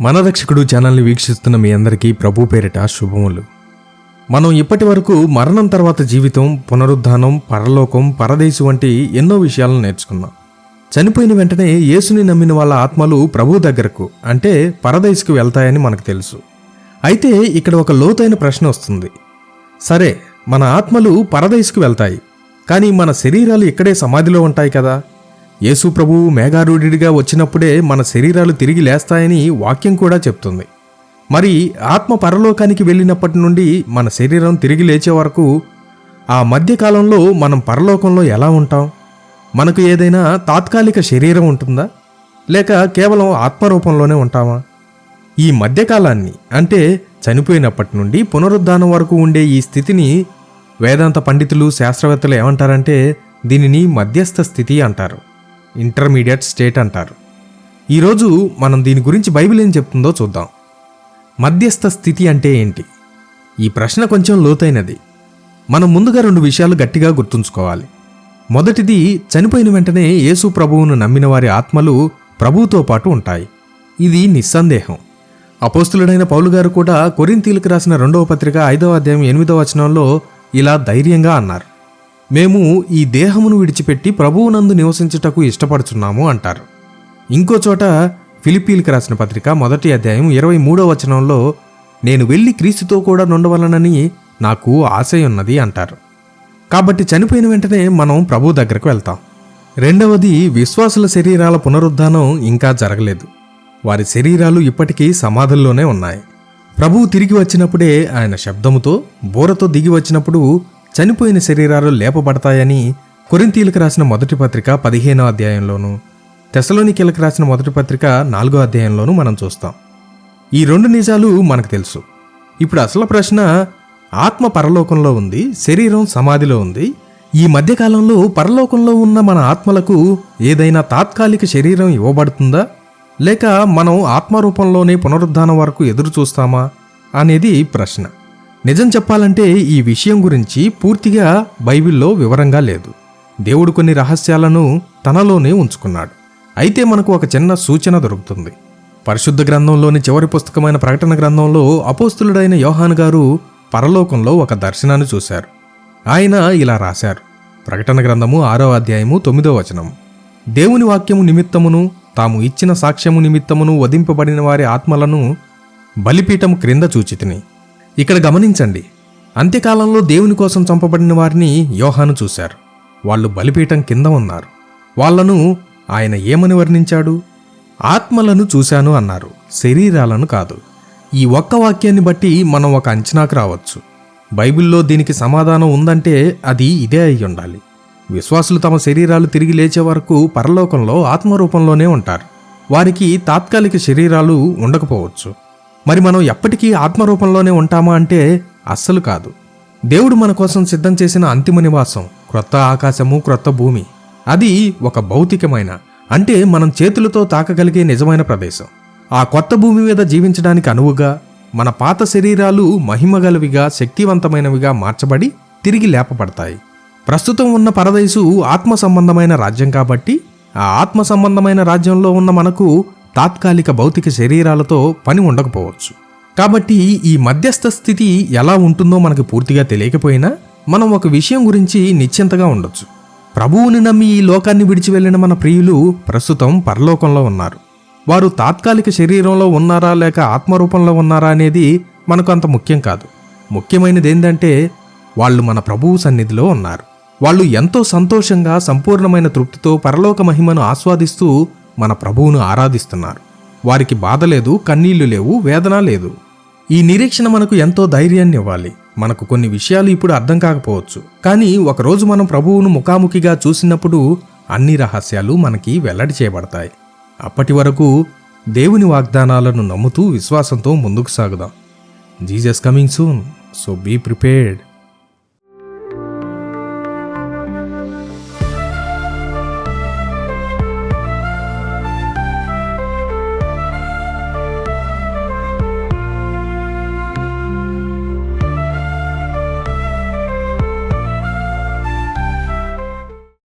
మన రక్షకుడు ఛానల్ని వీక్షిస్తున్న మీ అందరికీ ప్రభు పేరిట శుభములు. మనం ఇప్పటి వరకు మరణం తర్వాత జీవితం పునరుద్ధానం పరలోకం పరదేశు వంటి ఎన్నో విషయాలను నేర్చుకున్నాం. చనిపోయిన వెంటనే యేసుని నమ్మిన వాళ్ళ ఆత్మలు ప్రభు దగ్గరకు అంటే పరదేశుకు వెళ్తాయని మనకు తెలుసు. అయితే ఇక్కడ ఒక లోతైన ప్రశ్న వస్తుంది. సరే మన ఆత్మలు పరదేశుకు వెళ్తాయి కానీ మన శరీరాలు ఇక్కడే సమాధిలో ఉంటాయి కదా? యేసు ప్రభువు మేఘారూఢిడిగా వచ్చినప్పుడే మన శరీరాలు తిరిగి లేస్తాయని వాక్యం కూడా చెప్తుంది. మరి ఆత్మ పరలోకానికి వెళ్ళినప్పటి నుండి మన శరీరం తిరిగి లేచే వరకు ఆ మధ్యకాలంలో మనం పరలోకంలో ఎలా ఉంటాం? మనకు ఏదైనా తాత్కాలిక శరీరం ఉంటుందా? లేక కేవలం ఆత్మరూపంలోనే ఉంటామా? ఈ మధ్యకాలాన్ని అంటే చనిపోయినప్పటి నుండి పునరుద్ధానం వరకు ఉండే ఈ స్థితిని వేదాంత పండితులు శాస్త్రవేత్తలు ఏమంటారంటే దీనిని మధ్యస్థ స్థితి అంటారు. ఇంటర్మీడియట్ స్టేట్ అంటారు. ఈరోజు మనం దీని గురించి బైబిల్ ఏం చెప్తుందో చూద్దాం. మధ్యస్థ స్థితి అంటే ఏంటి? ఈ ప్రశ్న కొంచెం లోతైనది. మనం ముందుగా రెండు విషయాలు గట్టిగా గుర్తుంచుకోవాలి. మొదటిది చనిపోయిన వెంటనే యేసు ప్రభువును నమ్మిన వారి ఆత్మలు ప్రభువుతో పాటు ఉంటాయి. ఇది నిస్సందేహం. అపోస్తులుడైన పౌలు గారు కూడా కొరింతీలకు రాసిన రెండవ పత్రిక ఐదవ అధ్యాయం ఎనిమిదవ వచనంలో ఇలా ధైర్యంగా అన్నారు. మేము ఈ దేహమును విడిచిపెట్టి ప్రభువునందు నివసించుటకు ఇష్టపడుచున్నాము అంటారు. ఇంకో చోట ఫిలిపీలకు రాసిన పత్రిక మొదటి అధ్యాయం ఇరవై మూడవ వచనంలో నేను వెళ్ళి క్రీస్తుతో కూడా నుండవలనని నాకు ఆశయున్నది అంటారు. కాబట్టి చనిపోయిన వెంటనే మనం ప్రభు దగ్గరకు వెళ్తాం. రెండవది విశ్వాసుల శరీరాల పునరుద్ధానం ఇంకా జరగలేదు. వారి శరీరాలు ఇప్పటికీ సమాధుల్లోనే ఉన్నాయి. ప్రభువు తిరిగి వచ్చినప్పుడే ఆయన శబ్దముతో బోరతో దిగి వచ్చినప్పుడు చనిపోయిన శరీరాలు లేపబడతాయని కొరింతీలకు రాసిన మొదటి పత్రిక పదిహేనో అధ్యాయంలోను తెసలోనికీలకు రాసిన మొదటి పత్రిక నాలుగో అధ్యాయంలోనూ మనం చూస్తాం. ఈ రెండు నిజాలు మనకు తెలుసు. ఇప్పుడు అసలు ప్రశ్న ఆత్మ పరలోకంలో ఉంది శరీరం సమాధిలో ఉంది. ఈ మధ్యకాలంలో పరలోకంలో ఉన్న మన ఆత్మలకు ఏదైనా తాత్కాలిక శరీరం ఇవ్వబడుతుందా? లేక మనం ఆత్మరూపంలోనే పునరుద్ధానం వరకు ఎదురు చూస్తామా? అనేది ప్రశ్న. నిజం చెప్పాలంటే ఈ విషయం గురించి పూర్తిగా బైబిల్లో వివరంగా లేదు. దేవుడు కొన్ని రహస్యాలను తనలోనే ఉంచుకున్నాడు. అయితే మనకు ఒక చిన్న సూచన దొరుకుతుంది. పరిశుద్ధ గ్రంథంలోని చివరి పుస్తకమైన ప్రకటన గ్రంథంలో అపోస్తులుడైన యోహాన్ గారు పరలోకంలో ఒక దర్శనాన్ని చూశారు. ఆయన ఇలా రాశారు. ప్రకటన గ్రంథము ఆరో అధ్యాయము తొమ్మిదో వచనం దేవుని వాక్యము నిమిత్తమును తాము ఇచ్చిన సాక్ష్యము నిమిత్తమును వధింపబడిన వారి ఆత్మలను బలిపీఠము క్రింద చూచితిని. ఇక్కడ గమనించండి. అంత్యకాలంలో దేవుని కోసం చంపబడిన వారిని యోహాను చూశారు. వాళ్ళు బలిపీఠం కింద ఉన్నారు. వాళ్ళను ఆయన ఏమని వర్ణించాడు? ఆత్మలను చూశాను అన్నారు. శరీరాలను కాదు. ఈ ఒక్క వాక్యాన్ని బట్టి మనం ఒక అంచనాకు రావచ్చు. బైబిల్లో దీనికి సమాధానం ఉందంటే అది ఇదే అయి ఉండాలి. విశ్వాసులు తమ శరీరాలు తిరిగి లేచే వరకు పరలోకంలో ఆత్మరూపంలోనే ఉంటారు. వారికి తాత్కాలిక శరీరాలు ఉండకపోవచ్చు. మరి మనం ఎప్పటికీ ఆత్మరూపంలోనే ఉంటామా అంటే అస్సలు కాదు. దేవుడు మన కోసం సిద్ధం చేసిన అంతిమ నివాసం క్రొత్త ఆకాశము క్రొత్త భూమి. అది ఒక భౌతికమైన అంటే మనం చేతులతో తాకగలిగే నిజమైన ప్రదేశం. ఆ కొత్త భూమి మీద జీవించడానికి అనువుగా మన పాత శరీరాలు మహిమగలవిగా శక్తివంతమైనవిగా మార్చబడి తిరిగి లేపబడతాయి. ప్రస్తుతం ఉన్న పరదేశు ఆత్మ సంబంధమైన రాజ్యం కాబట్టి ఆ ఆత్మ సంబంధమైన రాజ్యంలో ఉన్న మనకు తాత్కాలిక భౌతిక శరీరాలతో పని ఉండకపోవచ్చు. కాబట్టి ఈ మధ్యస్థ స్థితి ఎలా ఉంటుందో మనకు పూర్తిగా తెలియకపోయినా మనం ఒక విషయం గురించి నిశ్చింతగా ఉండొచ్చు. ప్రభువుని నమ్మి ఈ లోకాన్ని విడిచి వెళ్ళిన మన ప్రియులు ప్రస్తుతం పరలోకంలో ఉన్నారు. వారు తాత్కాలిక శరీరంలో ఉన్నారా లేక ఆత్మరూపంలో ఉన్నారా అనేది మనకు అంత ముఖ్యం కాదు. ముఖ్యమైనది ఏంటంటే వాళ్ళు మన ప్రభువు సన్నిధిలో ఉన్నారు. వాళ్ళు ఎంతో సంతోషంగా సంపూర్ణమైన తృప్తితో పరలోక మహిమను ఆస్వాదిస్తూ మన ప్రభువును ఆరాధిస్తున్నారు. వారికి బాధ లేదు కన్నీళ్ళు లేవు వేదన లేదు. ఈ నిరీక్షణ మనకు ఎంతో ధైర్యాన్ని ఇవ్వాలి మనకు కొన్ని విషయాలు ఇప్పుడు అర్థం కాకపోవచ్చు. కానీ ఒకరోజు మనం ప్రభువును ముఖాముఖిగా చూసినప్పుడు అన్ని రహస్యాలు మనకి వెల్లడి చేయబడతాయి. అప్పటి వరకు దేవుని వాగ్దానాలను నమ్ముతూ విశ్వాసంతో ముందుకు సాగుదాం. Jesus coming soon so be prepared.